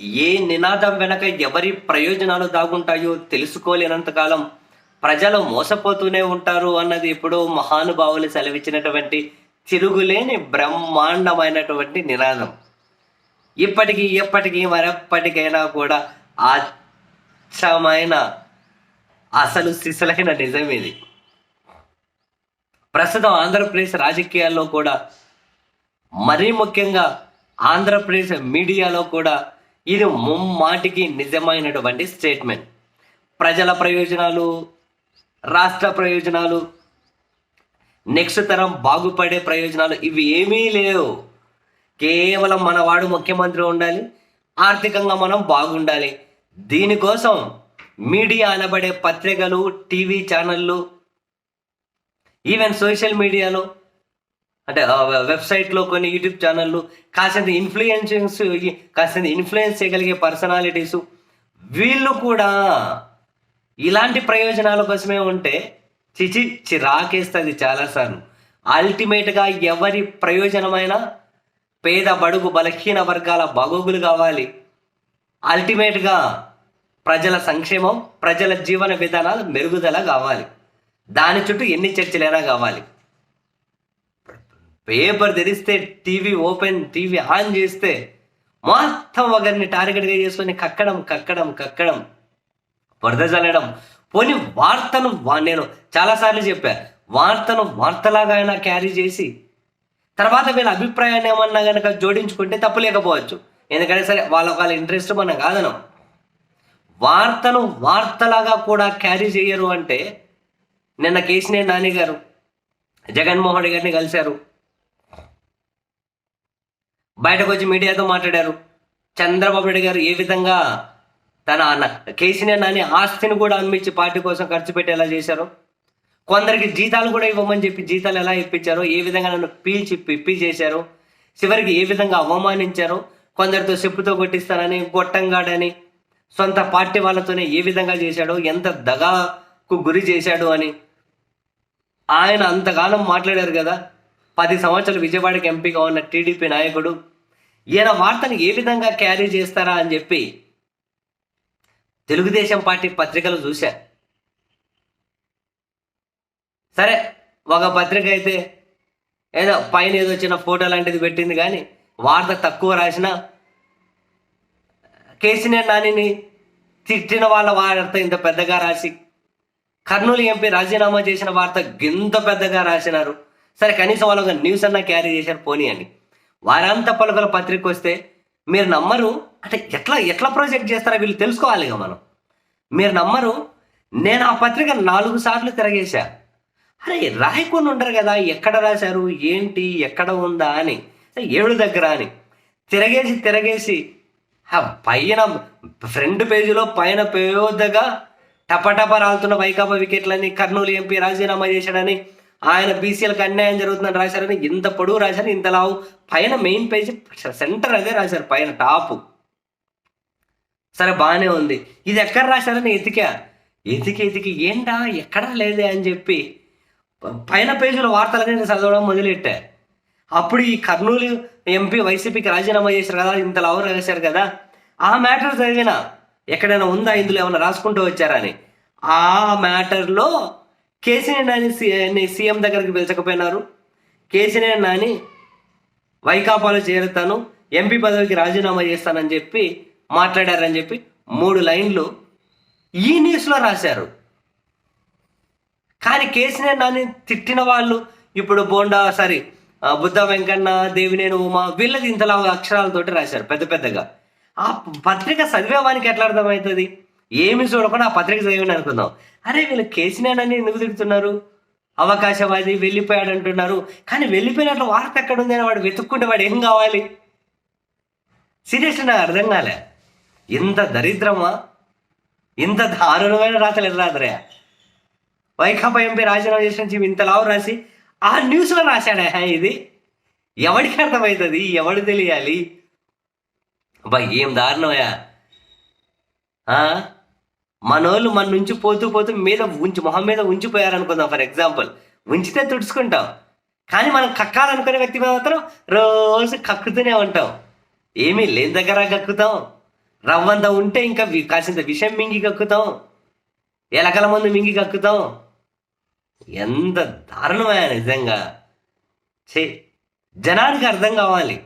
ఏ నినాదం వెనక ఎవరి ప్రయోజనాలు దాగుంటాయో తెలుసుకోలేనంతకాలం ప్రజలు మోసపోతూనే ఉంటారు అన్నది ఇప్పుడు మహానుభావులు సెలవిచ్చినటువంటి తిరుగులేని బ్రహ్మాండమైనటువంటి నినాదం. ఇప్పటికీ ఎప్పటికీ మరెప్పటికైనా కూడా అచ్చమైన అసలు సిసలైన నిజం ఇది. ప్రస్తుతం ఆంధ్రప్రదేశ్ రాజకీయాల్లో కూడా మరీ ముఖ్యంగా ఆంధ్రప్రదేశ్ మీడియాలో కూడా ఇది ముమ్మాటికి నిజమైనటువంటి స్టేట్మెంట్ ప్రజల ప్రయోజనాలు రాష్ట్ర ప్రయోజనాలు నెక్స్ట్ తరం బాగుపడే ప్రయోజనాలు ఇవి ఏమీ లేవు. కేవలం మనవాడు ముఖ్యమంత్రి ఉండాలి ఆర్థికంగా మనం బాగుండాలి. దీనికోసం మీడియా అనబడే పత్రికలు టీవీ ఛానళ్ళు ఈవెన్ సోషల్ మీడియాలో అంటే వెబ్సైట్లో కొన్ని యూట్యూబ్ ఛానళ్ళు కాసేంత ఇన్ఫ్లుయెన్సింగ్స్ కాసేంత ఇన్ఫ్లుయెన్స్ చేయగలిగే పర్సనాలిటీస్ వీళ్ళు కూడా ఇలాంటి ప్రయోజనాల కోసమే ఉంటే చిచి చిరాకేస్తుంది చాలాసార్లు. అల్టిమేట్గా ఎవరి ప్రయోజనమైన పేద బడుగు బలహీన వర్గాల బాగోగులు కావాలి. అల్టిమేట్గా ప్రజల సంక్షేమం ప్రజల జీవన విధానాలు మెరుగుదల కావాలి. దాని చుట్టూ ఎన్ని చర్చలైనా కావాలి. పేపర్ తెరిస్తే టీవీ ఓపెన్ టీవీ ఆన్ చేస్తే మొత్తం ఒకరిని టార్గెట్గా చేసుకొని కక్కడం కక్కడం కక్కడం. వరద చల్లడం పోనీ వార్తను నేను చాలాసార్లు చెప్పా వార్తను వార్తలాగా అయినా క్యారీ చేసి తర్వాత వీళ్ళ అభిప్రాయాన్ని ఏమన్నా కనుక జోడించుకుంటే తప్పు లేకపోవచ్చు. ఎందుకంటే సరే వాళ్ళ వాళ్ళ ఇంట్రెస్ట్ మనం కాదనం వార్తను వార్తలాగా కూడా క్యారీ చేయరు అంటే నిన్న కేసినే నాని గారు జగన్మోహన్ రెడ్డి గారిని కలిశారు. బయటకు వచ్చి మీడియాతో మాట్లాడారు. చంద్రబాబు నాయుడు గారు ఏ విధంగా తన అన్న కేసీఆర్ నాని ఆస్తిని కూడా అమ్మించి పార్టీ కోసం ఖర్చు పెట్టేలా చేశారు. కొందరికి జీతాలు కూడా ఇవ్వమని చెప్పి జీతాలు ఎలా ఇప్పించారో ఏ విధంగా నన్ను పీల్చి పిప్పి చేశారు చివరికి ఏ విధంగా అవమానించారు కొందరితో చెప్పుతో కొట్టిస్తానని గొట్టంగాడని సొంత పార్టీ వాళ్ళతోనే ఏ విధంగా చేశాడో ఎంత దగాకు గురి చేశాడు అని. ఆయన అంతకాలం మాట్లాడారు కదా. పది సంవత్సరాలు విజయవాడకి ఎంపీగా ఉన్న టీడీపీ నాయకుడు ఈయన వార్తను ఏ విధంగా క్యారీ చేస్తారా అని చెప్పి తెలుగుదేశం పార్టీ పత్రికలు చూశా. సరే ఒక పత్రిక అయితే ఏదో పైన ఏదో చిన్న ఫోటో లాంటిది పెట్టింది కానీ వార్త తక్కువ రాసిన కేసీఆర్ నానిని తిట్టిన వాళ్ళ వార్త ఇంత పెద్దగా రాసి కర్నూలు ఎంపీ రాజీనామా చేసిన వార్త గింత పెద్దగా రాసినారు. సరే కనీసం వాళ్ళు ఒక న్యూస్ అన్నా క్యారీ చేశారు పోనీ అని వారాంత పలుకల పత్రిక వస్తే మీరు నమ్మరు. అంటే ఎట్లా ఎట్లా ప్రాజెక్ట్ చేస్తారో వీళ్ళు తెలుసుకోవాలి ఇక మనం. మీరు నమ్మరు. నేను ఆ పత్రిక నాలుగు సార్లు తిరగేశా. అరే రాయకుండా ఉండరు కదా. ఎక్కడ రాశారు? ఏంటి? ఎక్కడ ఉందా అని. ఏడు దగ్గర అని. తిరగేసి తిరగేసి ఆ పైన ఫ్రంట్ పేజీలో పైన పెద్దగా టపటప రాలుతున్న వైకాపా వికెట్లని కర్నూలు ఎంపీ రాజీనామా చేశాడని ఆయన బీసీలకు అన్యాయం జరుగుతుందని రాశారని ఇంత పొడుగు రాశారు ఇంత లావు. పైన మెయిన్ పేజ్ సెంటర్ అదే రాశారు పైన టాపు సరే బాగానే ఉంది. ఇది ఎక్కడ రాశారని ఎతికా? ఎతికి ఎతికి ఏంటా? ఎక్కడా లేదే అని చెప్పి. పైన పేజీల వార్తలన్నీ చదవడం మొదలెట్టా. అప్పుడు ఈ కర్నూలు ఎంపీ వైసీపీకి రాజీనామా చేశారు కదా ఇంత లవర్ రాశారు కదా. ఆ మ్యాటర్ చదివిన ఎక్కడైనా ఉందా? ఇందులో ఏమైనా రాసుకుంటూ వచ్చారని ఆ మ్యాటర్లో కేసీఆర్ నాని సి- సీఎం దగ్గరికి పిలిచకపోయినారు. కేసీఆర్ నాని వైకాపాలో చేరుతాను ఎంపీ పదవికి రాజీనామా చేస్తానని చెప్పి మాట్లాడారని చెప్పి మూడు లైన్లు ఈ న్యూస్లో రాశారు. కానీ కేసీఆర్ నాని తిట్టిన వాళ్ళు ఇప్పుడు బోండా సారీ బుద్ధ వెంకన్న దేవినేని ఉమా వీళ్ళది ఇంతలా అక్షరాలతోటి రాశారు పెద్ద పెద్దగా. ఆ పత్రిక చదివేవానికి ఎట్లా అర్థమవుతుంది? ఏమి చూడకుండా ఆ పత్రిక చదివిన అనుకుందాం. అరే వీళ్ళు కేసీఆర్ ఎందుకు తిడుతున్నారు? అవకాశవాది వెళ్ళిపోయాడు అంటున్నారు కానీ వెళ్ళిపోయినట్లు వార్త ఎక్కడ ఉంది అని వాడు వెతుక్కుంటే వాడు ఏం కావాలి? సీరియస్లీ నాకు అర్థం కాలే. ఇంత దరిద్రమా? ఇంత దారుణమైన రాతలు ఎట్లా రాదరా వైకాపా ఎంపీ రాజీనామా చేసిన ఇంత లావు రాసి ఆ న్యూస్లో రాశాడా ఇది? ఎవడికి అర్థమవుతుంది? ఎవడు తెలియాలి? అబ్బా ఏం దారుణమయ్యా? మనోళ్ళు మన నుంచి పోతూ పోతూ మీద ఉంచి మొహం మీద ఉంచిపోయారనుకుందాం ఫర్ ఎగ్జాంపుల్ ఉంచితే తుడుచుకుంటాం. కానీ మనం కక్కాలనుకునే వ్యక్తి మీద మాత్రం రోజు కక్కుతూనే ఉంటాం. ఏమీ లేని దగ్గర కక్కుతాం. రవ్వంత ఉంటే ఇంకా వి- కాసింత విషయం మింగి కక్కుతాం. ఎలకల మందు మింగి కక్కుతాం. ఎంత దారుణమైన నిజంగా. చే జనానికి అర్థం కావాలి.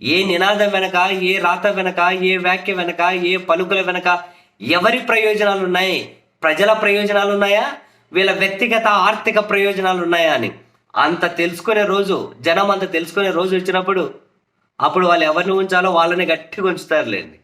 ఏ నినాదం వెనక ఏ రాత వెనక ఏ వ్యాఖ్య వెనక ఏ పలుకుల వెనక ఎవరి ప్రయోజనాలు ఉన్నాయి ప్రజల ప్రయోజనాలు ఉన్నాయా వీళ్ళ వ్యక్తిగత ఆర్థిక ప్రయోజనాలు ఉన్నాయా అని. అంత తెలుసుకునే రోజు జనం అంత తెలుసుకునే రోజు వచ్చినప్పుడు అప్పుడు వాళ్ళు ఎవరిని ఉంచాలో వాళ్ళని గట్టిగా ఉంచుతారులేండి.